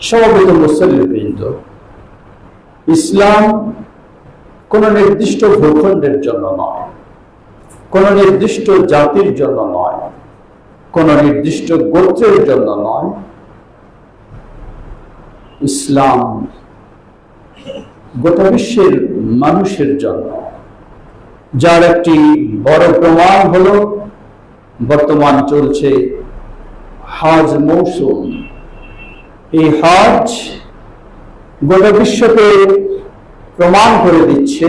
সমবেত মুসল্লিবৃন্দ, ইসলাম কোন নির্দিষ্ট ভূখণ্ডের জন্য নয়, কোন নির্দিষ্ট জাতির জন্য নয়, কোন নির্দিষ্ট গোত্রের জন্য নয়। ইসলাম গোটা বিশ্বের মানুষের জন্য। যার একটি বড় প্রমাণ হলো, বর্তমান চলছে হজ মৌসুম। এই হজ গোটা বিশ্বকে প্রমাণ করে দিচ্ছে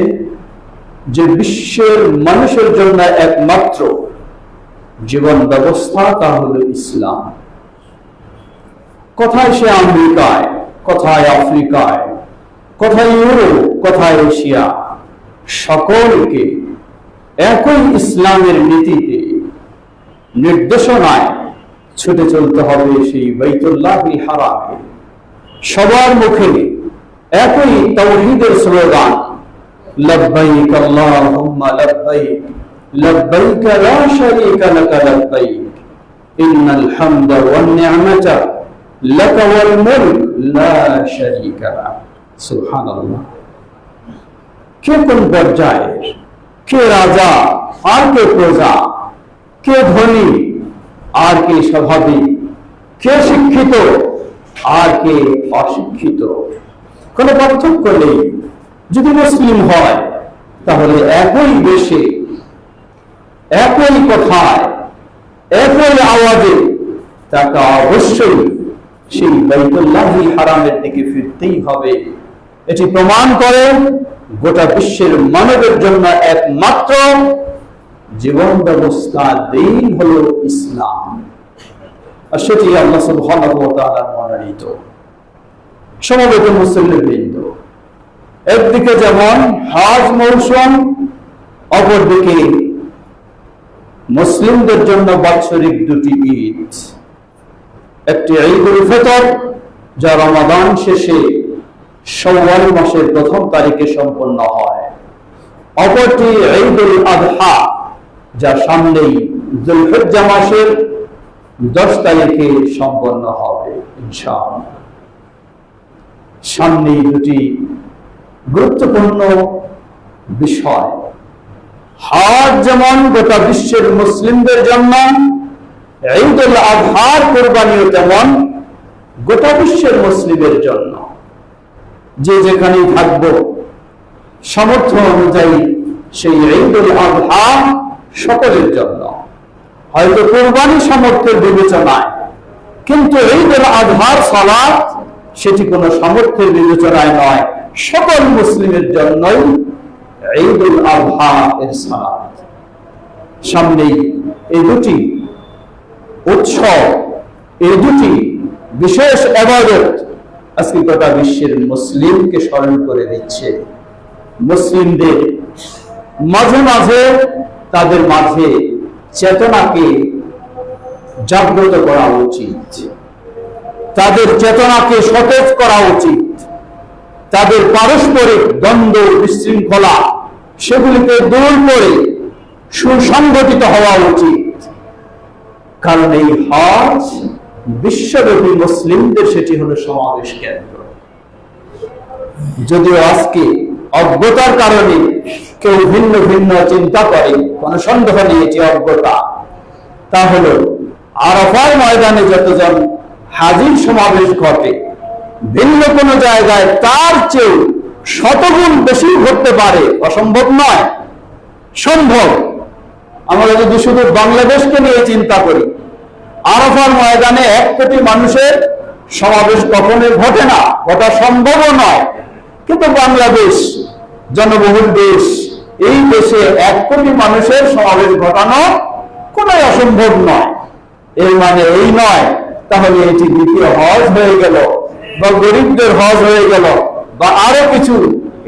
যে বিশ্বের মানুষের জন্য একমাত্র জীবন ব্যবস্থা তা হলো ইসলাম। কোথায় সে আমেরিকায়, কোথায় আফ্রিকায়, কোথায় ইউরোপ, কোথায় এশিয়া, সকলকে একই ইসলামের নীতিতে, নির্দেশনায় ছুটে চলতে হবে সেই বৈতুল্লাহি হারামে। সবার মুখে একই তৌহিদের স্লোগান, লব্বাইক আল্লাহুম্মা লব্বাইক লব্বাইক লা শারীকা লাক লব্বাইক, ইন্নাল হামদা ওয়ান নি'মাতা, লাক ওয়াল মুলক লা শারীকা লাক সুবহানাল্লাহ। কে কোন পর্যায়ের? কে রাজা? আর কে প্রজা? কে ধনী? আর কে স্বাভাবিক কে শিক্ষিত? আর কে অশিক্ষিত? কোনো পার্থক্য নেই। যদি মুসলিম হয়, তাহলে একই দেশে, একই কথায়, একই আওয়াজে তাকে অবশ্যই সেই বাইতুল্লাহি হারামের দিকে ফিরতেই হবে। এটি প্রমাণ করে গোটা বিশ্বের মানবের জন্য একমাত্র জীবন ব্যবস্থা দিন হল ইসলাম। আর সেটি আল্লাহ সুবহানাহু ওয়া তাআলা মনোনীত। সমবেত মুসলিমবৃন্দ একদিকে যেমন হজ মৌসুম, অপরদিকে মুসলিমদের জন্য বাৎসরিক দুটি ঈদ। একটি ঈদুল ফিতর, যা রমাদান শেষে শাওয়াল মাসের প্রথম তারিখে সম্পন্ন হয়। অপরটি ঈদুল আদহা, যা সামনেই যুলহিজ্জা মাসের দশ তারিখে সম্পন্ন হবে সামনেই দুটি গুরুত্বপূর্ণ বিষয়। হজ যেমন গোটা বিশ্বের মুসলিমদের জন্য ঈদ উল আজহার কোরবানিও তেমন গোটা বিশ্বের মুসলিমের জন্য। যে যেখানেই থাকব, সামর্থ্য অনুযায়ী সেই ঈদ উল আজহা সকলের জন্য। হয়তো কোরবানি সামর্থ্যের বিবেচনায়। কিন্তু ঈদ উল আজহার সালাত, সেটি কোনো সামর্থ্যের বিবেচনায় নয়। সকল মুসলিমের জন্যই ঈদ উল আজহা এর সালাত। সামনেই এই দুটি উৎসব, এই দুটি বিশেষ আবাদত আজকে গোটা বিশ্বের মুসলিমকে স্মরণ করে দিচ্ছে। মুসলিমদের মাঝে মাঝে তাদের মাঝে চেতনাকে জাগ্রত করা উচিত। তাদের চেতনাকে সতেজ করা উচিত। তাদের পারস্পরিক দ্বন্দ্ব, বিশৃঙ্খলা, সেগুলিকে দূর করে সুসংগঠিত হওয়া উচিত। কারণ এই হজ বিশ্বব্যাপী মুসলিমদের সেটি হলো সমাবেশ কেন্দ্র। যদিও আজকে অজ্ঞতার কারণে কেউ ভিন্ন ভিন্ন চিন্তা করে কোন সন্দেহ নেই এটি অজ্ঞতা, তা হলো আরফার ময়দানে যতজন হাজির সমাবেশ ঘটে, ভিন্ন কোনো জায়গায় তার চেয়ে শতগুণ বেশি ঘটতে পারে। অসম্ভব নয়। সম্ভব। আমরা যদি শুধু বাংলাদেশকে নিয়ে চিন্তা করি, আরফার ময়দানে এক কোটি মানুষের সমাবেশ কখনোই ঘটে না ঘটা সম্ভবও নয়। কিন্তু বাংলাদেশ, জনবহুল দেশ, এই দেশে এক কোটি মানুষের সমাবেশ ঘটানো কোনো অসম্ভব নয়। এর মানে এই নয়, তাহলে এটি দ্বিতীয় হজ হয়ে গেল বা গরিবদের হজ হয়ে গেল বা আরও কিছু।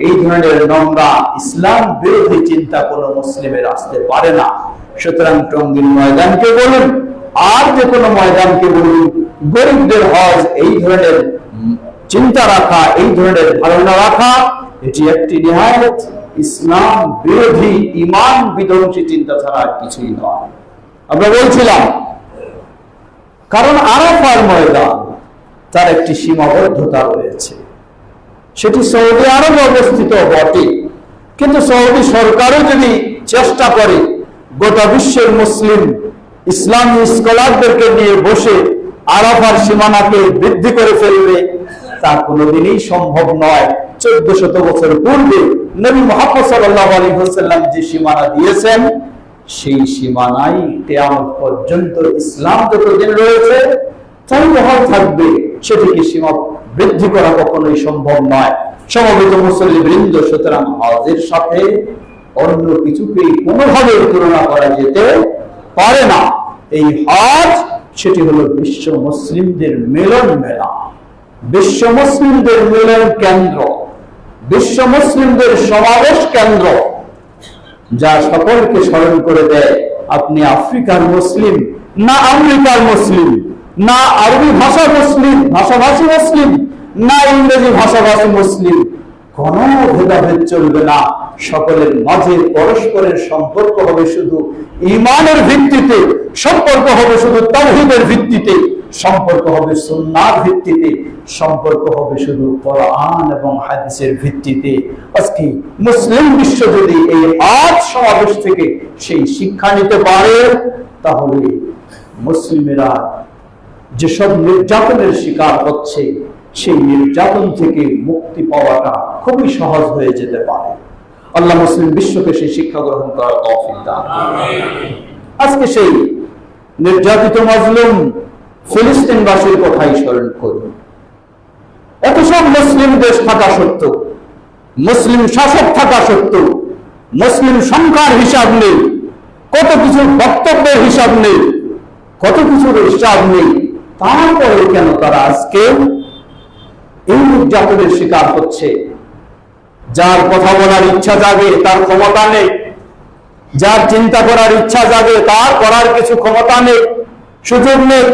এই ধরনের নোংরা ইসলাম বিরোধী চিন্তা কোনো মুসলিমের আসতে পারে না। সুতরাং টঙ্গিন ময়দানকে বলুন, আর যে কোনো ময়দানকে বলুন, গরিবদের হজ এই ধরনের চিন্তা রাখা, এই ধরনের ধারণা রাখা, এটি একটি নিহায়ত ইসলাম বিরোধী, ইমান বিধ্বংসী চিন্তা ছাড়া কিছুই নয়। আমরা বলছিলাম, কারণ আরাফার ময়দান, তার একটি সীমাবদ্ধতা রয়েছে। সেটি সৌদি আরব অবস্থিত বটে। কিন্তু সৌদি সরকারও যদি চেষ্টা করে, গোটা বিশ্বের মুসলিম ইসলামী স্কলারদেরকে নিয়ে বসে আরাফার সীমানাকে বৃদ্ধি করে ফেলবে তা কোনোদিনই সম্ভব নয়। চোদ্দ শত বছর পূর্বে নবী মোহাম্মদ যে সীমানা দিয়েছেন, সেই সীমানাই কেয়ামত পর্যন্ত ইসলাম যতদিন রয়েছে, তাই বহাল থাকবে, সেটিকে সীমা বৃদ্ধি করা কখনোই সম্ভব নয়। সমবেত মুসল্লি বৃন্দ, সুতরাং হজের সাথে অন্য কিছুকেই কোনোভাবে তুলনা করা যেতে পারে না। এই হজ, সেটি হলো বিশ্ব মুসলিমদের মিলন মেলা বিশ্ব মুসলিমদের মিলন কেন্দ্র, বিশ্ব মুসলিমদের সমাবেশ কেন্দ্র, যা সকলকে স্মরণ করে দেয়, আপনি আফ্রিকার মুসলিম, না আমেরিকার মুসলিম, না আরবি ভাষা মুসলিম, ভাষাভাষী মুসলিম, না ইংরেজি ভাষাভাষী মুসলিম, কোন ভেদাভেদ চলবে না। সকলের মাঝে পরস্পরের সম্পর্ক হবে শুধু ইমানের ভিত্তিতে, সম্পর্ক হবে শুধু তৌহিদের ভিত্তিতে। সম্পর্ক হবে সুন্নার ভিত্তিতে সম্পর্ক হবে শুধু কোরআন এবং হাদিসের ভিত্তিতে। আজকে মুসলিম বিশ্ব যদি এই আজ সমাবেশ থেকে সেই শিক্ষা নিতে পারে তাহলে মুসলিমেরা যেসব নির্যাতনের শিকার হচ্ছে সেই নির্যাতন থেকে মুক্তি পাওয়াটা খুবই সহজ হয়ে যেতে পারে। আল্লাহ মুসলিম বিশ্বকে সেই শিক্ষা গ্রহণ করার তৌফিক দান আজকে সেই নির্যাতিত মাজলুম ফিলিস্তিনবাসীর কথাই স্মরণ করুন এত সব মুসলিম দেশ থাকা সত্ত্বেও, মুসলিম শাসক থাকা সত্ত্বেও, মুসলিম সংখ্যার হিসাব নেই, কত কিছু বক্তব্যের হিসাব নেই, কত কিছুর হিসাব নেই তারপরে কেন তারা আজকে এই নির্যাতনের শিকার হচ্ছে? যার কথা বলার ইচ্ছা জাগে, তার ক্ষমতা নেই। যার চিন্তা করার ইচ্ছা জাগে, তার করার কিছু ক্ষমতা নেই, সুযোগ নেই।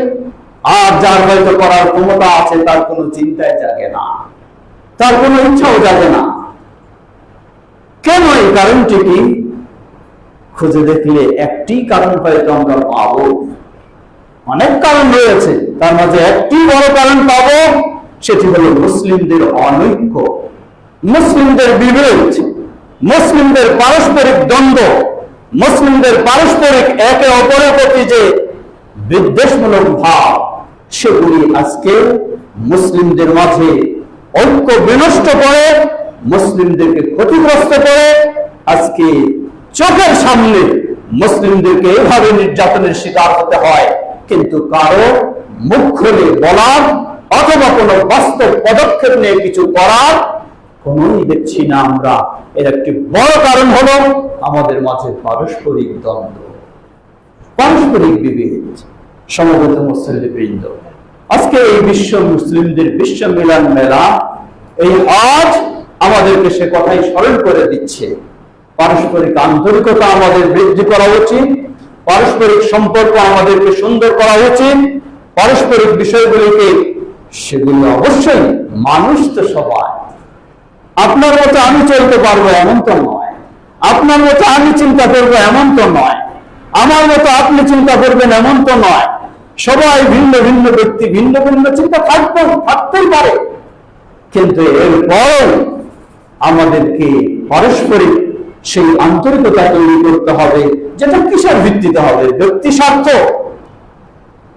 আর যার হয়তো করার ক্ষমতা আছে, তার কোনো চিন্তায় জাগে না। তার কোনো ইচ্ছাও জাগে না। কেন এই কারণটি কি? খুঁজে দেখলে একটি কারণ হয়তো আমরা পাবো। অনেক কারণ রয়েছে। তার মাঝে একটি বড় কারণ পাবো, সেটি হলো মুসলিমদের অনৈক্য। মুসলিমদের বিভেদ মুসলিমদের পারস্পরিক দ্বন্দ্ব, মুসলিমদের পারস্পরিক একে অপরের প্রতি যে বিদ্বেষমূলক ভাব সেগুলি আজকে মুসলিমদের মাঝে ঐক্য বিনষ্ট করে, মুসলিমদেরকে ক্ষতিগ্রস্ত করে, আজকে চোখের সামনে মুসলিমদেরকে এভাবে নির্যাতনের শিকার হতে হয়। কিন্তু কারও মুখ খুলে বলার অথবা কোনো বাস্তব পদক্ষেপ নিয়ে কিছু করার কোনোই দেখছি না আমরা। এর একটি বড় কারণ হলো আমাদের মাঝে পারস্পরিক দ্বন্দ্ব, পারস্পরিক বিভেদ। সমবেত মুসলিম বৃন্দ। আজকে এই বিশ্ব মুসলিমদের বিশ্ব মিলন মেলা, এই আজ আমাদেরকে সে কথাই স্মরণ করে দিচ্ছে। পারস্পরিক আন্তরিকতা আমাদের বৃদ্ধি করা উচিত, পারস্পরিক সম্পর্ক আমাদেরকে সুন্দর করা উচিত, পারস্পরিক বিষয়গুলিকে সেগুলি অবশ্যই মানুষ তো সবাই। আপনার মতো আমি চলতে পারব এমন তো নয়। আপনার মতো আমি চিন্তা করব এমন তো নয়। আমার মতো আপনি চিন্তা করবেন এমন তো নয়। সবাই ভিন্ন ভিন্ন ব্যক্তি, ভিন্ন ভিন্ন চিন্তা থাকতে, থাকতেই পারে। কিন্তু এরপর আমাদেরকে পারস্পরিক সেই আন্তরিকতা তৈরি করতে হবে, যেটা কিসের ভিত্তিতে হবে? ব্যক্তি স্বার্থ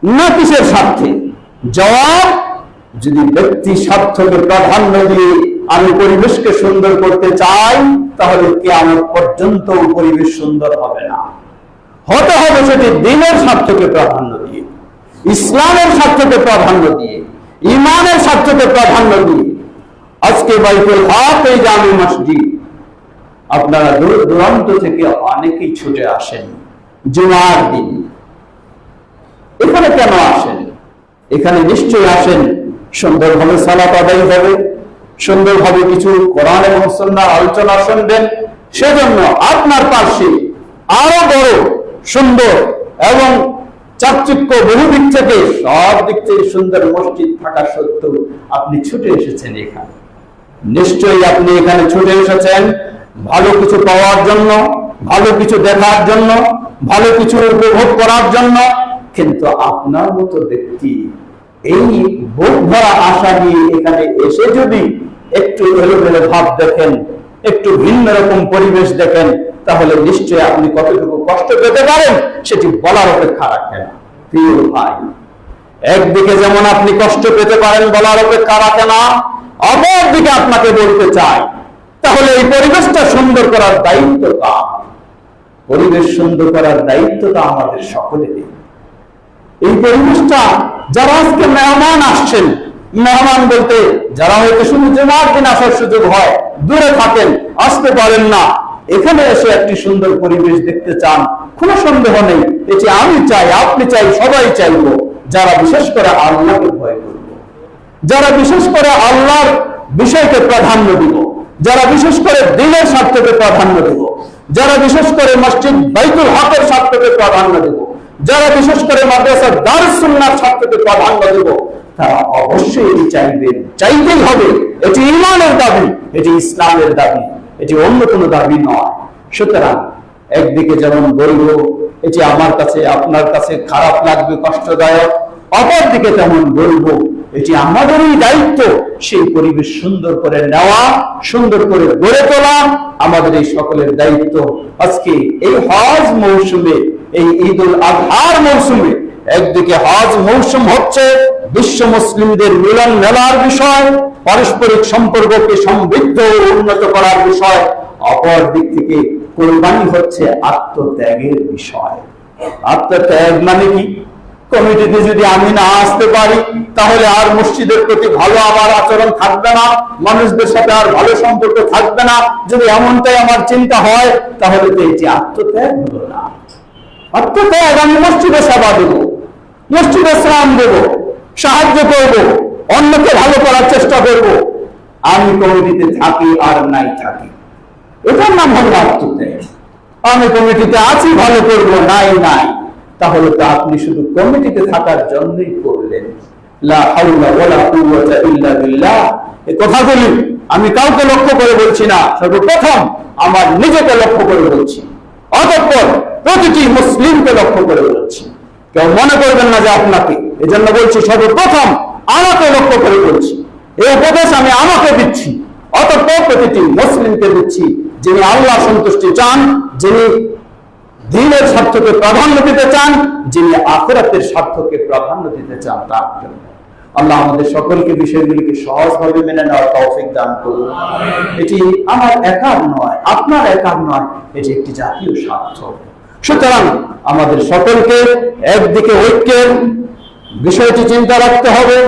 না কিসের স্বার্থে? জবাব, যদি ব্যক্তি স্বার্থকে প্রাধান্য দিয়ে আমি পরিবেশকে সুন্দর করতে চাই, তাহলে কি আমার পর্যন্ত পরিবেশ সুন্দর হবে না। হতে হবে সেটি দিনের স্বার্থকে প্রাধান্য ইসলামের স্বার্থকে প্রাধান্য দিয়ে, ইমানের স্বার্থকে প্রাধান্য দিয়ে আজকে বাইতুল হক এই জামি মসজিদ আপনারা দূর দূরান্ত থেকে অনেকেই ছুটে আসেন জুমার দিন। এখানে কেন আসেন? এখানে নিশ্চয়ই আসেন, সুন্দরভাবে সালাত আদায় হবে, সুন্দরভাবে কিছু কোরআন এবং সন্ন্যার আলোচনা শুনবেন, সেজন্য আপনার পাশে আরও বড়, সুন্দর এবং চাকচিক্য বহু দিক থেকে সব দিক থেকে সুন্দর মসজিদ থাকা সত্ত্বেও আপনি ছুটে এসেছেন এখানে। নিশ্চয়ই আপনি এখানে ছুটে এসেছেন ভালো কিছু পাওয়ার জন্য, ভালো কিছু দেখার জন্য, ভালো কিছু উপভোগ করার জন্য, কিন্তু আপনার মতো ব্যক্তি এই বুক ভরা আশা নিয়ে এখানে এসে যদি একটু এলোমেলো ভাব দেখেন, একটু ভিন্ন রকম পরিবেশ দেখেন তাহলে নিশ্চয়ই আপনি কতটুকু কষ্ট পেতে পারেন সেটি বলার অপেক্ষা রাখেন প্রিয় ভাই, একদিকে যেমন আপনি কষ্ট পেতে পারেন বলার অপেক্ষা রাখে না, অপর দিকে আপনাকে বলতে চাই তাহলে এই পরিবেশটা সুন্দর করার দায়িত্ব কার পরিবেশ সুন্দর করার দায়িত্বটা আমাদের সকলেরই। এই পরিবেশটা যারা আজকে মেহমান আসছেন, মেহমান বলতে যারা হয়তো শুধু জমার দিন আসার সুযোগ হয়, দূরে থাকেন, আসতে পারেন না। এখানে এসে একটি সুন্দর পরিবেশ দেখতে চান, কোনো সন্দেহ নেই। এটি আমি চাই, আপনি চাই, সবাই চাইব, যারা বিশেষ করে আল্লাহকে ভয় করব। যারা বিশেষ করে আল্লাহর বিষয়কে প্রাধান্য দিব, যারা বিশেষ করে দিনের স্বার্থকে প্রাধান্য দিব, যারা বিশেষ করে মসজিদ বাইতুল হকের স্বার্থকে প্রাধান্য দিব, যারা বিশেষ করে মাদ্রাসা দারুসুল্লাহর স্বার্থকে প্রাধান্য দিব, তারা অবশ্যই এটি চাইবেন চাইতেই হবে, এটি ইমানের দাবি, এটি ইসলামের দাবি। এটি অন্য কোনো দাবি নয়। সুতরাং একদিকে যেমন বলব এটি আমার কাছে, আপনার কাছে খারাপ লাগবে, কষ্টদায়ক। অপরদিকে তেমন বলব এটি আমাদেরই দায়িত্ব। সেই পরিবেশ সুন্দর করে নেওয়া, সুন্দর করে গড়ে তোলা আমাদের এই সকলের দায়িত্ব। আজকে এই হজ মৌসুমে, এই ঈদ উল আজহার মৌসুমে একদিকে হজ মৌসুম হচ্ছে, বিশ্ব মুসলিমদের মিলন মেলার বিষয়, পারস্পরিক সম্পর্ককে সমৃদ্ধ ও উন্নত করার বিষয়, অপর দিক থেকে কোরবানি হচ্ছে আত্মত্যাগের বিষয়। আত্মত্যাগ মানে কি? কমিটিতে যদি আমি না আসতে পারি, তাহলে আর মসজিদের প্রতি ভালো আমার আচরণ থাকবে না, মানুষদের সাথে আর ভালো সম্পর্ক থাকবে না। যদি এমনটাই আমার চিন্তা হয়, তাহলে তো এটি আত্মত্যাগ হলো না। আত্মত্যাগ, আমি মসজিদে সেবা দেব। মসজিদে শ্রাম দেব, সাহায্য করব, অন্যকে ভালো করার চেষ্টা করব। আমি কমিটিতে থাকি আর নাই থাকি। এটার নাম হলো আমি কমিটিতে আছি, ভালো করব, নাই নাই। তাহলে তো আপনি শুধু কমিটিতে থাকার জন্যই করলেন। আমি কাউকে লক্ষ্য করে বলছি না, সর্বপ্রথম আমার নিজেকে লক্ষ্য করে বলছি। অতঃপর প্রতিটি মুসলিমকে লক্ষ্য করে বলছি। কেউ মনে করবেন না যে আপনাকে। এজন্য বলছি সর্বপ্রথম আমাকে লক্ষ্য করে বলছি। এই উপদেশ আমি আমাকে দিচ্ছি। অতঃপর প্রতিটি মুসলিমকে দিচ্ছি যিনি আল্লাহ সন্তুষ্টি চান যিনি দিনের স্বার্থকে প্রাধান্য দিতে চান যিনি আখেরাতের স্বার্থকে প্রাধান্য দিতে চান তার জন্য। আল্লাহ আমাদের সকলকে বিষয়গুলিকে সহজভাবে মেনে নেওয়ার তৌফিক দান করুন। এটি আমার একার নয় আপনার একার নয় এটি একটি জাতীয় স্বার্থ। সুতরাং আমাদের সকলকে একদিকে ঐক্যের বিষয়টি চিন্তা রাখতে হবে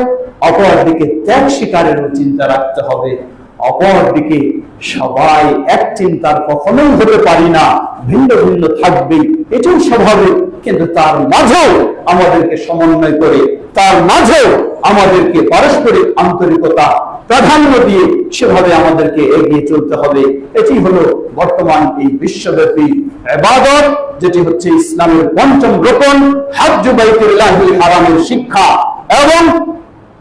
অপর দিকে ত্যাগ শিকারেরও চিন্তা রাখতে হবে অপর দিকে সবাই এক চিন্তার কখনোই হতে পারি না, ভিন্ন ভিন্ন থাকবেই এটাই স্বাভাবিক, কিন্তু তার মাঝেও আমাদেরকে সমন্বয় করে, তার মাঝেও আমাদেরকে পারস্পরিক আন্তরিকতা প্রাধান্য দিয়ে সেভাবে আমাদেরকে এগিয়ে চলতে হবে। এটি হলো বর্তমান এই বিশ্বব্যাপী এবাদত, যেটি হচ্ছে ইসলামের পঞ্চম রোপণ হাজ্জ বাইতুল্লাহিল হারামের শিক্ষা এবং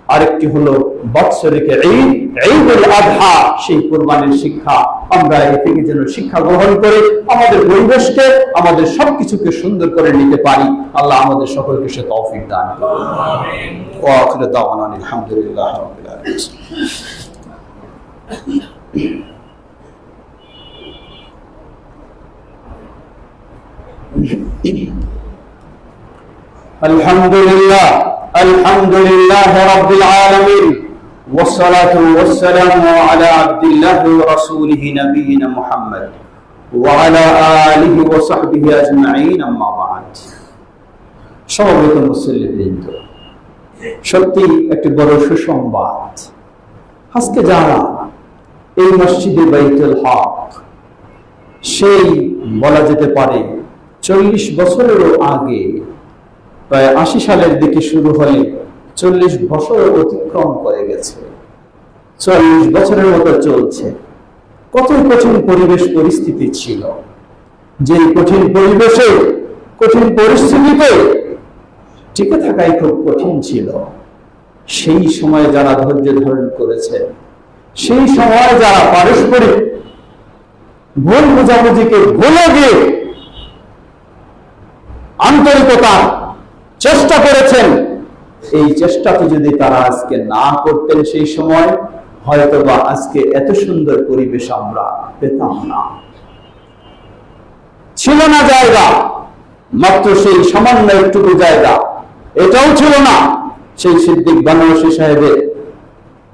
আরেকটি হলো বৎসরিক ঈদ ঈদুল আযহা সেই কোরবানির শিক্ষা আমরা এ থেকে যেন শিক্ষা গ্রহণ করে আমাদের পরিবেশকে আমাদের সবকিছুকে সুন্দর করে নিতে পারি আল্লাহ আমাদের সকলকে সে তৌফিক দান করুন ওয়া আখিরু দাওয়ানা আলহামদুলিল্লাহি রাব্বিল আলামিন الحمد لله الحمد لله رب العالمين والصلاة والسلام على عبد الله ورسوله نبينا محمد وعلى آله وصحبه أجمعين أما بعد সমবেত মুসলিমবৃন্দ সত্যি একটি বড় সুসংবাদ আজকে যারা এই মসজিদে বাইতুল হক সেই বলা যেতে পারে চল্লিশ বছরেরও আগে প্রায় আশি সালের দিকে শুরু হলে চল্লিশ বছর অতিক্রম করে গেছে। চল্লিশ বছরের মতো চলছে। কত কঠিন পরিবেশ পরিস্থিতি ছিল। যে কঠিন পরিবেশে, কঠিন পরিস্থিতিতে টিকে থাকাই খুব কঠিন ছিল। সেই সময় যারা ধৈর্য ধারণ করেছে, সেই সময় যারা পারস্পরিক ভুল বোঝাবুঝিকে ভুলে গিয়ে আন্তরিকতা চেষ্টা করেছেন। এই চেষ্টাটি যদি তারা আজকে না করতেন সেই সময় হয়তো বা আজকে এত সুন্দর পরিবেশ আমরা পেতাম না। ছিল না জায়গা, মাত্র সেই সামান্য একটুকু জায়গা। এটাও ছিল না। সেই সিদ্দিক বানারসি সাহেবের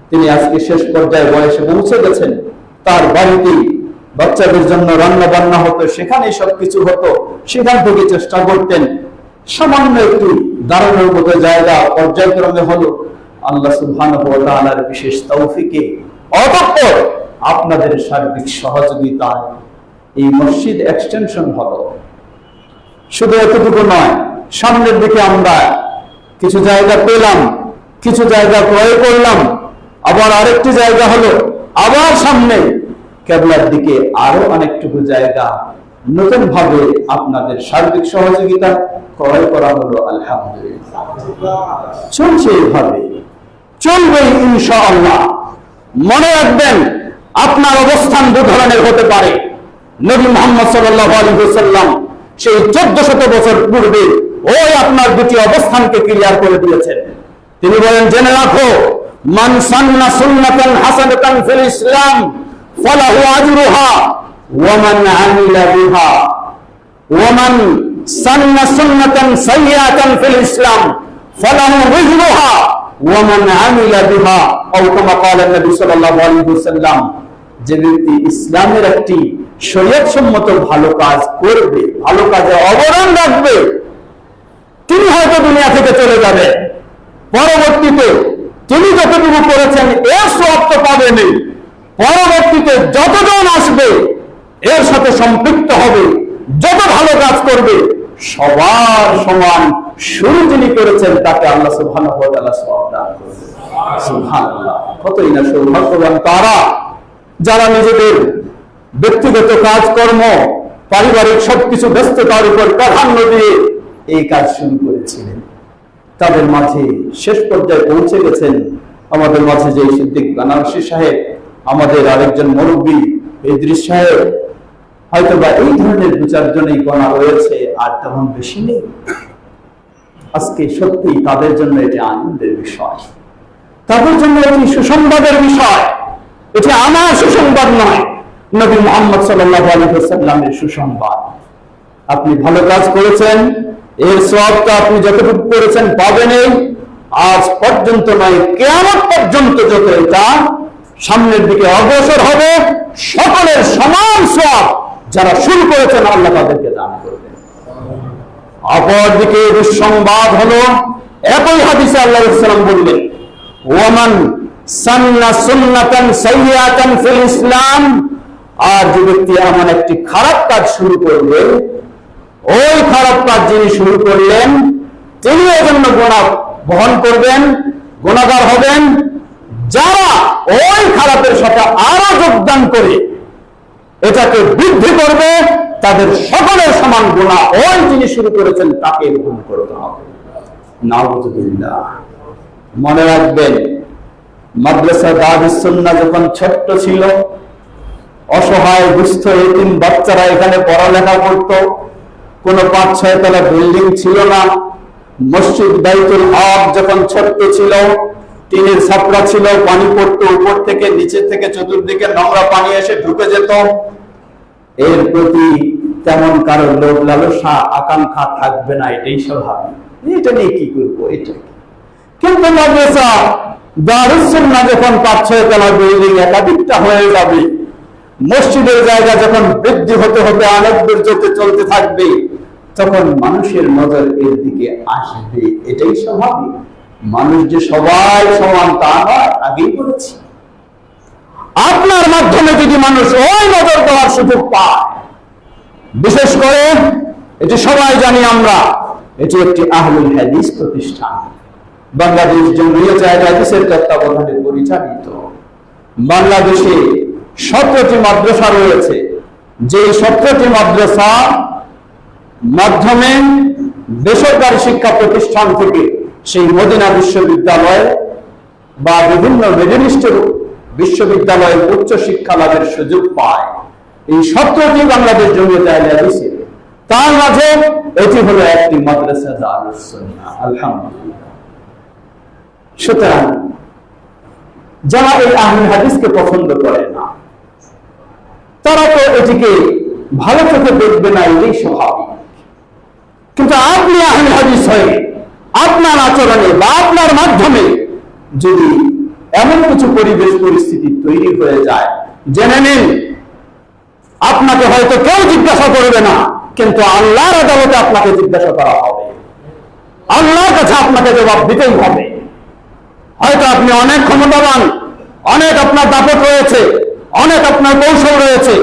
তিনি আজকে শেষ পর্যায়ে বয়সে পৌঁছে গেছেন। তার বাড়িতেই বাচ্চাদের জন্য রান্না বান্না হতো সেখানে সবকিছু হতো। সেখান থেকে চেষ্টা করতেন সামান্য একটু দাঁড়ানোর মতো জায়গা পর্যায়ক্রমে হলো আল্লাহ সুবহানাহু ওয়া বিশেষ তৌফিকে। অতঃপর আপনাদের সার্বিক সহযোগিতায় এই মসজিদ এক্সটেনশন হলো। শুধু এতটুকু নয়, সামনের দিকে আমরা কিছু জায়গা পেলাম, কিছু জায়গা ক্রয় করলাম, আবার আরেকটি জায়গা হলো, আবার সামনে কেবলার দিকে আরও অনেকটুকু জায়গা নতুন ভাবে আপনাদের সার্বিক সহযোগিতা ক্রয় করা হলো, আলহামদুলিল্লাহ। চলছে এইভাবে। চলবে ইনশাআল্লাহ। মনে রাখবেন, আপনার অবস্থান দু ধরনের হতে পারে। নবী মোহাম্মদ সাল্লাহ আলী সাল্লাম সেই চোদ্দ শত বছর পূর্বে ওই আপনার দুটি অবস্থানকে ক্লিয়ার করে দিয়েছেন। তিনি বলেন, জেনে রাখো, মান সান্না সুন্নাতান হাসানাতান ফিল ইসলাম, ফালাহু আজরুহা। ওয়া মান আমিলা বিহা ওয়া মান সান্না সুন্নাতান সাইয়্যাতান ফিল ইসলাম, ফালাহু ওয়জরুহা ওয়া মান আমিলা বিহা। আও কামা ক্বালা নবী সাল্লাল্লাহু আলাইহি ওয়াসাল্লাম, যে ব্যক্তি ইসলামের একটি শরীয়ত ভালো কাজ করবে, ভালো কাজে অবদান রাখবে তিনি হয়তো দুনিয়া থেকে চলে যাবে। পরবর্তীতে তিনি যতটুকু করেছেন, এর সব তো পাবেনি পরবর্তীতে যতজন আসবে এর সাথে সম্পৃক্ত হবে, যত ভালো কাজ করবে, সবার সমান শুরু যিনি করেছেন, তাকে আল্লাহ সুবহানাল্লাহ। কতই না সৌভাগ্যবান তারা, যারা নিজেদের ব্যক্তিগত কাজকর্ম, পারিবারিক সবকিছু ব্যস্ততার উপর প্রাধান্য দিয়ে এই কাজ শুরু করেছিলেন। তাদের মাঝে শেষ পর্যায়ে পৌঁছে গেছেন আমাদের মাঝে যে সিদ্দিক বানারসি সাহেব, আমাদের আরেকজন মুরব্বী ইদ্রিস সাহেব হয়তো বা এই ধরনের দু চারজনেই গণা রয়েছে আর তেমন বেশি নেই। আজকে সত্যি তাদের জন্য এটি আনন্দের বিষয়। তাদের জন্য এটি সুসংবাদের বিষয়। এটি আমার সুসংবাদ নয়। নবী মোহাম্মদ সাল্লাল্লাহু আলাইহি সুসংবাদ। আপনি ভালো কাজ করেছেন, এর সবটা আপনি যতটুকু করেছেন পাবেন এই। আজ পর্যন্ত নয়, কেয়ামত পর্যন্ত যত এটা সামনের দিকে অগ্রসর হবে, সকলের সমান সব যারা শুরু করেছেন, আল্লাহ তাদেরকে দান করবেন। অপরদিকে দুঃসংবাদ হলো, একই হাদিসে আল্লাহ সাল্লাম বললেন ওমান ফিল ইসলাম। আর যে ব্যক্তি এমন একটি খারাপ কাজ শুরু করবে ওই খারাপ কাজ যিনি শুরু করলেন, তিনি এর জন্য গোনা বহন করবেন গুণাগার হবেন। যারা ওই খারাপের সাথে আরও যোগদান করে এটাকে বৃদ্ধি করবে, তাদের সকলের সমান গুণা ওই যিনি শুরু করেছেন, তাকে গ্রহণ করতে হবে। মনে রাখবেন মাদ্রাসা দাবিসুন্না যখন ছোট্ট ছিল, অসহায়, দুস্থ এতিম বাচ্চারা এখানে পড়ালেখা করত। কোনো পাঁচ ছয় তলা বিল্ডিং ছিল না। মসজিদ বাইতুল হক যখন ছোট্ট ছিল, টিনের ছাপড়া ছিল, পানি পড়তো উপর থেকে নিচে থেকে, চতুর্দিকে নোংরা পানি এসে ঢুকে যেত। এর প্রতি তেমন কারও লোভ লালসা আকাঙ্ক্ষা থাকবে না, এটাই স্বাভাবিক এটা নিয়ে কি করব, এটা কিন্তু যখন পাঁচ ছয় তলা বিল্ডিং একাধিকটা হয়ে যাবে। মসজিদের জায়গা যখন বৃদ্ধি হতে হতে অনেক দূর চলতে থাকবে, তখন মানুষের নজর এর দিকে আসবে, এটাই স্বাভাবিক মানুষ যে সবাই সমান তা নয়, আগেই বলেছি। আপনার মাধ্যমে যদি মানুষ ওই নজর দেওয়ার সুযোগ পায়, বিশেষ করে এটি সবাই জানি আমরা, এটি একটি আহলুল হাদিস প্রতিষ্ঠান। বাংলাদেশ জমিয়ত হাদিসের তত্ত্বাবধানে পরিচালিত। বাংলাদেশে সতেরোটি মাদ্রাসা রয়েছে। যে সতেরোটি মাদ্রাসা মাধ্যমে বেসরকারি শিক্ষা প্রতিষ্ঠান থেকে সেই মদিনা বিশ্ববিদ্যালয় বা বিভিন্ন মেডেলিস্টের বিশ্ববিদ্যালয়ে উচ্চ শিক্ষা লাভের সুযোগ পায়। এই সতেরোটি বাংলাদেশ জমিয়ত হাদিসের তার মাঝে এটি হলো একটি মাদ্রাসা দারুস সুন্নাহ, আলহামদুলিল্লাহ। সুতরাং যারা এই আহলে হাদিসকে পছন্দ করে না, তারা তো এটিকে ভালো চোখে দেখবে না, এটাই স্বাভাবিক। কিন্তু আপনি আহলে হাদিস হয়ে আপনার আচরণে বা আপনার মাধ্যমে যদি এমন কিছু পরিবেশ পরিস্থিতি তৈরি হয়ে যায়, জেনে নিন। আপনাকে হয়তো কেউ জিজ্ঞাসা করবে না, কিন্তু আল্লাহর আদালতে আপনাকে জিজ্ঞাসা করা হবে। আল্লাহর কাছে আপনাকে জবাব দিতেই হবে। হয়তো আপনি অনেক ক্ষমতাবান, অনেক আপনার দাপট রয়েছে, অনেক আপনার কৌশল রয়েছে,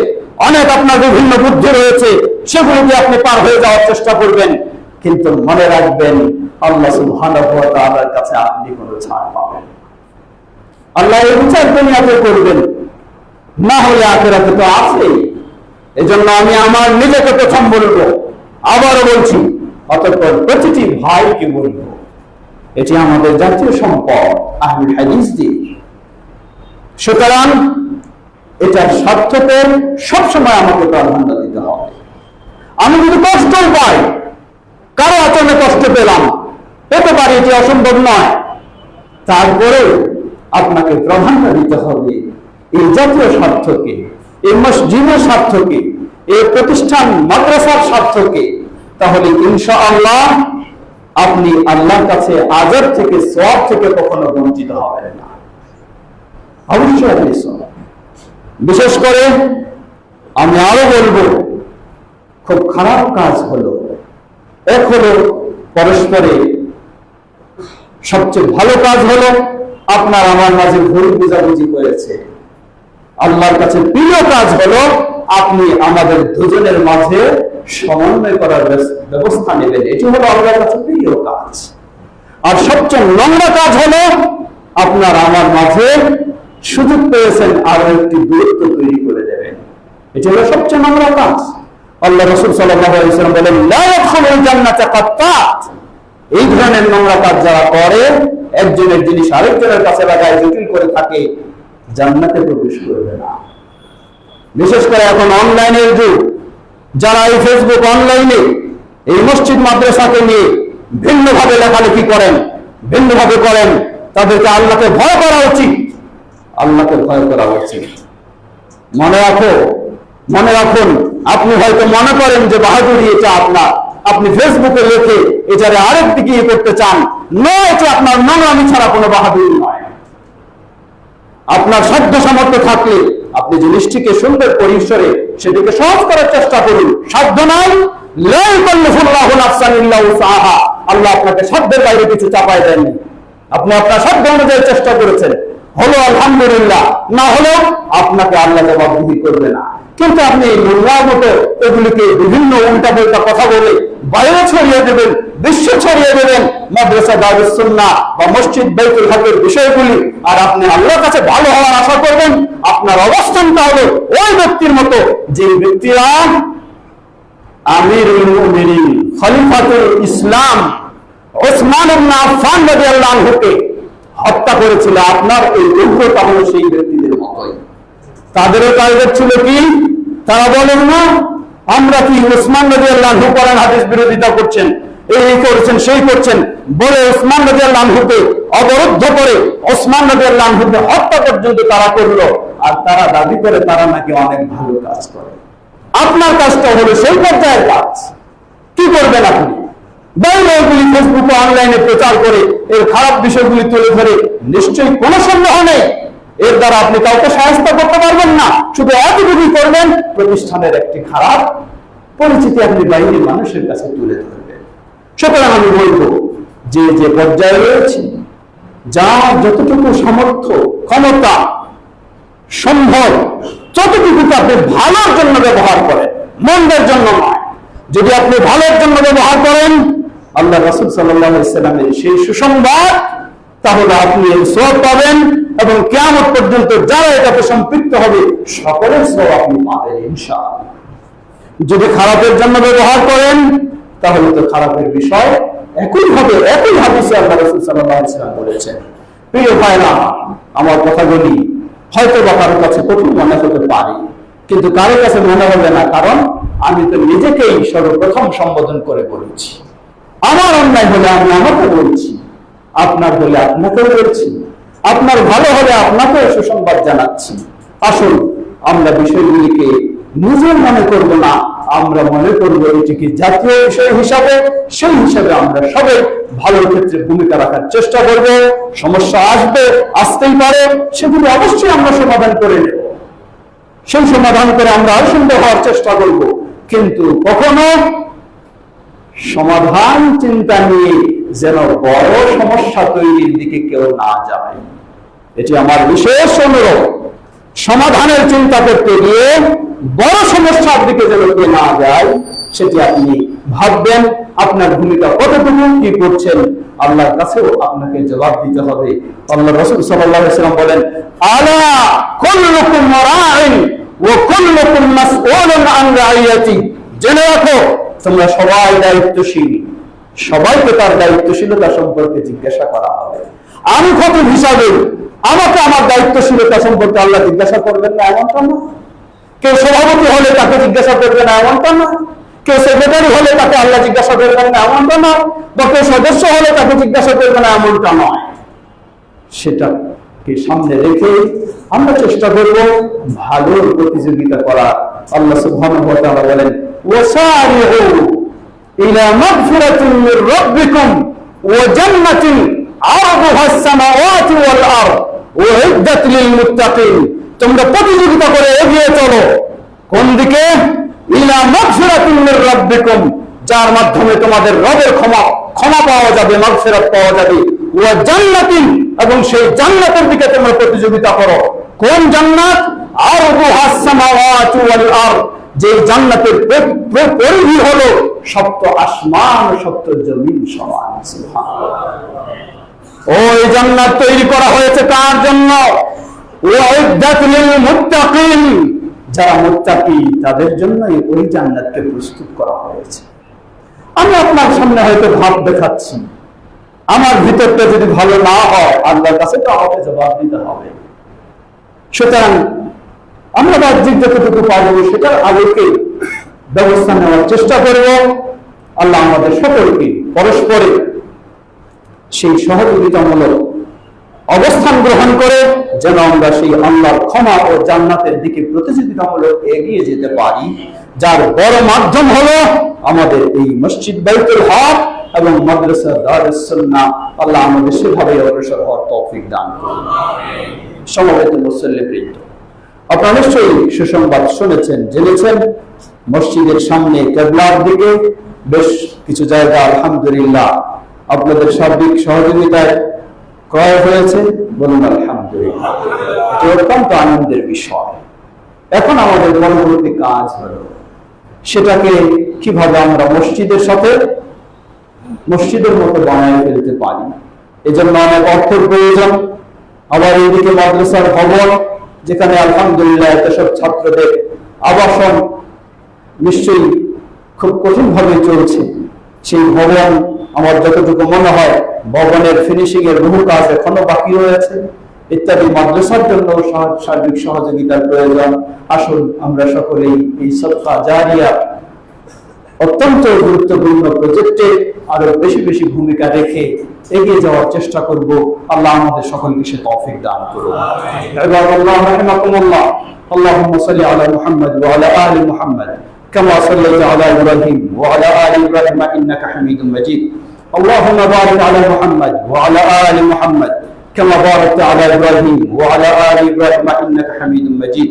অনেক আপনার বিভিন্ন বুদ্ধি রয়েছে সেগুলো দিয়ে আপনি পার হয়ে যাওয়ার চেষ্টা করবেন, কিন্তু মনে রাখবেন, আল্লাহ সুবহানাহু ওয়া তাআলার কাছে আপনি কোনো ছাড় পাবেন। আল্লাহ এই বিচার দুনিয়াতে করবেন। না হলে আখেরাতে তো আছেই এজন্য আমি আমার নিজেকে প্রথম বলব, আবারও বলছি, অতঃপর প্রতিটি ভাইকে বলব, এটি আমাদের জাতীয় সম্পদ আহমদ হাদিসদের সুতরাং এটার স্বার্থকে সবসময় আমাকে প্রাধান্য দিতে হবে। আমি যদি কষ্ট পাই, কারও আচরণে কষ্ট পেলাম, পেতে পারি এটি অসম্ভব নয়। তারপরেও আপনাকে প্রাধান্য দিতে হবে। এই জাতীয় স্বার্থকে, এই মসজিদের স্বার্থকে, এই প্রতিষ্ঠান, মাদ্রাসার স্বার্থকে, তাহলে ইনশা আল্লাহ আপনি আল্লাহর কাছে আজাদ থেকে সব থেকে কখনো বঞ্চিত হবেন না। অবশ্যই বিশেষ করে আমি আরও বলব, খুব খারাপ কাজ হলো, এক হলো পরস্পরে সবচেয়ে ভালো কাজ হলো আপনার আমার মাঝে ভুল বুঝাবুঝি করেছে। আল্লাহর কাছে প্রিয় কাজ হলো আপনি আমাদের দুজনের মাঝে সমন্বয় করার ব্যবস্থা নেবেন। এটি হলো আল্লাহর কাছে প্রিয় কাজ। আর সবচেয়ে নোংরা কাজ হলো আপনার আমার মাঝে সুযোগ পেয়েছেন আরও একটি দূরত্ব তৈরি করে দেবেন। এটি হলো সবচেয়ে নোংরা কাজ। আল্লাহ রসুল সাল্লাম বলেন এই ধরনের নোংরা কাজ যারা করে একজনের জিনিস আরেকজনের কাছে লাগায়, জটিল করে থাকে, জান্নাতে প্রবেশ করবে না। বিশেষ করে এখন অনলাইনের যুগ। যারা এই ফেসবুক অনলাইনে, এই মসজিদ মাদ্রাসাকে নিয়ে ভিন্নভাবে লেখালেখি করেন, ভিন্নভাবে করেন, তাদেরকে আল্লাহকে ভয় করা উচিত। আল্লাহকে ভয় করা উচিত। মনে রাখো, মনে রাখুন, আপনি হয়তো মনে করেন যে বাহাদুরি এটা আপনার। আপনি ফেসবুকে লিখে এটারে আরেক দিকে ইয়ে করতে চান নয় এটা আপনার নোংরামি ছাড়া কোনো বাহাদুরি নয়। আপনার সাধ্য সামর্থ্য থাকলে আপনি জিনিসটিকে সুন্দর পরিসরে সেটিকে সহজ করার চেষ্টা করুন। সাধ্য নাই? আল্লাহ আপনাকে সাধ্যের বাইরে কিছু চাপায় দেননি। আপনি আপনার সাধ্য অনুযায়ী চেষ্টা করেছেন। হলো আলহামদুলিল্লাহ, না হলেও আপনাকে আল্লাহ জবাবদিহি করবে না। কিন্তু আপনি নোংরার মতো এগুলিকে বিভিন্ন উল্টা পাল্টা কথা বলে বাইরে ছড়িয়ে দেবেন, বিশ্ব ছড়িয়ে দেবেন। মাদ্রাসা দারুসুন্না বা মসজিদ বাইতুল হকের বিষয়গুলি। আর আপনি আল্লাহর কাছে ভালো হওয়ার আশা করবেন, আপনার অবস্থানটা হলো ওই ব্যক্তির মতো। যে ব্যক্তিরা আমিরুল মুমিনিন, খলিফাতুল ইসলাম, ওসমান ইবনে আফফান রাদিয়াল্লাহু আনহুকে হত্যা করেছিল। আপনার এই হলো সেই ব্যক্তিদের তাদেরও টার্গেট ছিল কি? তারা বলেন না আমরা কি ওসমান রাদিয়াল্লাহু আনহু করেন হাদিস বিরোধিতা করছেন? এই করছেন, সেই করছেন। বলে ওসমান রাদিয়াল্লাহু আনহুকে অবরুদ্ধ করে ওসমান রাদিয়াল্লাহু আনহুকে হত্যা পর্যন্ত তারা করল। আর তারা দাবি করে তারা নাকি অনেক ভালো কাজ করে। আপনার কাজটা হলো সেই পর্যায়ের কাজ। কি করবেন আপনি? বাইরে ফেসবুকে অনলাইনে প্রচার করে এর খারাপ বিষয়গুলি তুলে ধরে নিশ্চয়ই কোনো সন্দেহ নেই। এর দ্বারা আপনি কাউকে সাহায্য করতে পারবেন না। শুধু এতটুকুই করবেন, প্রতিষ্ঠানের একটি খারাপ পরিচিতি আপনি বাইরে মানুষের কাছে তুলে ধরবেন। সুতরাং আমি বলব, যে যে পর্যায়ে রয়েছে, যার যতটুকু সামর্থ্য, ক্ষমতা, সম্ভব যতটুকু আপনি ভালোর জন্য ব্যবহার করেন, মন্দের জন্য নয়। যদি আপনি ভালোর জন্য ব্যবহার করেন, আল্লাহ রাসুল সাল্লামের সেই সুসংবাদ, তাহলে আপনি এই সব পাবেন। এবং কেমন পর্যন্ত যারা এটাতে সম্পৃক্ত হবে, সকলের সব আপনি পাবেন, ইনশাআল্লাহ। যদি খারাপের জন্য ব্যবহার করেন, তাহলে তো খারাপের বিষয় একই ভাবে একই হাদিসে আল্লাহ রাসূল সাল্লাল্লাহু আলাইহি বলেছেন। প্রিয় ভাইরা আমার কথাগুলি হয়তো বা কারোর কাছে কঠিন মনে হতে পারে, কিন্তু কারোর কাছে মনে হবে না, কারণ আমি তো নিজেকেই সর্বপ্রথম সম্বোধন করে বলেছি। আমার অন্যায় হলে আমি আমাকে বলছি, আপনার হলে আপনাকেও বলছি। আপনার ভালো হলে আপনাকেও সুসংবাদ জানাচ্ছি। আসুন, আমরা বিষয়গুলিকে নিজের মনে করব না, আমরা মনে করব এটিকে জাতীয় বিষয় হিসাবে? সেই হিসাবে আমরা সবাই ভালোর ক্ষেত্রে ভূমিকা রাখার চেষ্টা করব। সমস্যা আসবে, আসতেই পারে, সেগুলি অবশ্যই আমরা সমাধান করে নেব। সেই সমাধান করে আমরা সুন্দর হওয়ার চেষ্টা করব। কিন্তু কখনো সমাধান, চিন্তা নিয়ে যেন বড় সমস্যা তৈরির দিকে কেউ না যায়। এটি আমার বিশেষ অনুরোধ। সমাধানের চিন্তা করতে গিয়ে বড় সমস্যার দিকে যেন কেউ না যায়, সেটি আপনি ভাববেন, আপনার ভূমিকা কতটুকু, কি করছেন, আল্লাহর কাছেও আপনাকে জবাব দিতে হবে। আল্লাহ রসুল সাল্লাম বলেন, আলা কুল্লুকুম রাইন ওয়া কুল্লুকুম মাসউলুন আন রাইয়াতি। জেনে রাখো, তোমরা সবাই দায়িত্বশীল। সবাইকে তার দায়িত্বশীলতা সম্পর্কে জিজ্ঞাসা করা হবে। আমি কত হিসাবে? আমাকে আমার দায়িত্বশীলতা সম্পর্কে আল্লাহ জিজ্ঞাসা করবেন না, এমনটা না। কেউ সভাপতি হলে তাকে জিজ্ঞাসা করবে না, এমনটা না। কেউ সেক্রেটারি হলে তাকে আল্লাহ জিজ্ঞাসা করবেন না, এমনটা না। বা কেউ সদস্য হলে তাকে জিজ্ঞাসা করবে না, এমনটা নয় সেটাকে সামনে রেখে আমরা চেষ্টা করব ভালোর প্রতিযোগিতা করার আল্লাহ সুবহানাহু ওয়া তাআলা বলেন ওয়াসারিউ ইলা মাগফিরাতিন মির রাব্বিকুম ওয়া জান্নাতিন আরদুহা আস-সামাওয়াতু ওয়াল আরদ উইদ্দাত তোমরা প্রতিযোগিতা করে এগিয়ে চলো। কোন দিকে? ইলা মাগফিরাতিন মির রাব্বিকুম, যার মাধ্যমে তোমাদের রবের ক্ষমা ক্ষমা পাওয়া যাবে, মাগফিরাত পাওয়া যাবে। ওয়া জান্নাতিন, এবং সেই জান্নাতের দিকে তোমরা প্রতিযোগিতা করো। কোন জান্নাত? আরদুহা আস-সামাওয়াতু ওয়াল আরদ যে জান্নাতের পরি- পরি- পরিধি হলো সপ্ত আসমান সপ্ত জমিন সমান। ওই জান্নাত তৈরি করা হয়েছে তার জন্য? যারা মুত্তাকি, তাদের জন্যই ওই জান্নাতকে প্রস্তুত করা হয়েছে। আমি আপনার সামনে হয়তো ভাব দেখাচ্ছি। আমার ভিতরটা যদি ভালো না হয়, আল্লাহর কাছে তো আমাকে জবাব দিতে হবে। সুতরাং আমরা বাহ্যিক যতটুকু পাবো সেটার আগেকে ব্যবস্থা নেওয়ার চেষ্টা করব। আল্লাহ আমাদের সকলকে পরস্পরে সেই সহযোগিতামূলক অবস্থান গ্রহণ করে যেন আমরা সেই আল্লাহর ক্ষমা ও জান্নাতের দিকে প্রতিযোগিতামূলক এগিয়ে যেতে পারি। যার বড় মাধ্যম হলো আমাদের এই মসজিদ বাইতুল হক এবং মাদ্রাসা দারুস সুন্নাহ। আল্লাহ আমাদের সেভাবে অগ্রসর হওয়ার তৌফিক দান করুন। সমবেত মুসল্লিবৃন্দ আপনারা নিশ্চয়ই সুসংবাদ শুনেছেন, জেনেছেন, মসজিদের সামনে কেবলার দিকে বেশ কিছু জায়গা, আলহামদুলিল্লাহ আপনাদের সার্বিক সহযোগিতায় ক্রয় হয়েছে বলুন আলহামদুলিল্লাহ। অত্যন্ত আনন্দের বিষয়। এখন আমাদের পরবর্তী কাজ হলো, সেটাকে কীভাবে আমরা মসজিদের সাথে মসজিদের মতো বানায় ফেলতে পারি। এজন্য অনেক অর্থের প্রয়োজন। আবার এইদিকে মাদ্রাসার ভবন, যেখানে আলহামদুলিল্লাহ এত সব ছাত্রদের আবাসন নিশ্চয়ই খুব কঠিন ভাবে চলছে। সেই ভবন আমার যতটুকু মনে হয় ভবনের ফিনিশিং এর বহু কাজ এখনো বাকি রয়েছে ইত্যাদি মাদ্রাসার জন্য সহ- সার্বিক সহযোগিতার প্রয়োজন আসুন আমরা সকলেই এই সৎকা জারিয়া অত্যন্ত গুরুত্বপূর্ণ প্রজেক্টে আরো বেশি বেশি ভূমিকা রেখে এগিয়ে যাওয়ার চেষ্টা করব আল্লাহ আমাদের সকলকে সে তৌফিক দান করুন عباد الله رحمكم الله اللهم صل على محمد وعلى ال محمد كما صليت على ابراهيم وعلى ال ابراهيم انك حميد مجيد اللهم بارك على محمد وعلى آل محمد كما باركت على إبراهيم وعلى آل إبراهيم إنك حميد مجيد.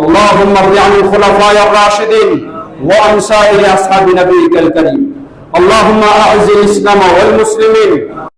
اللهم ارض عن الخلفاء الراشدين وعن سائر أصحاب نبيك الكريم. اللهم أعز الإسلام والمسلمين.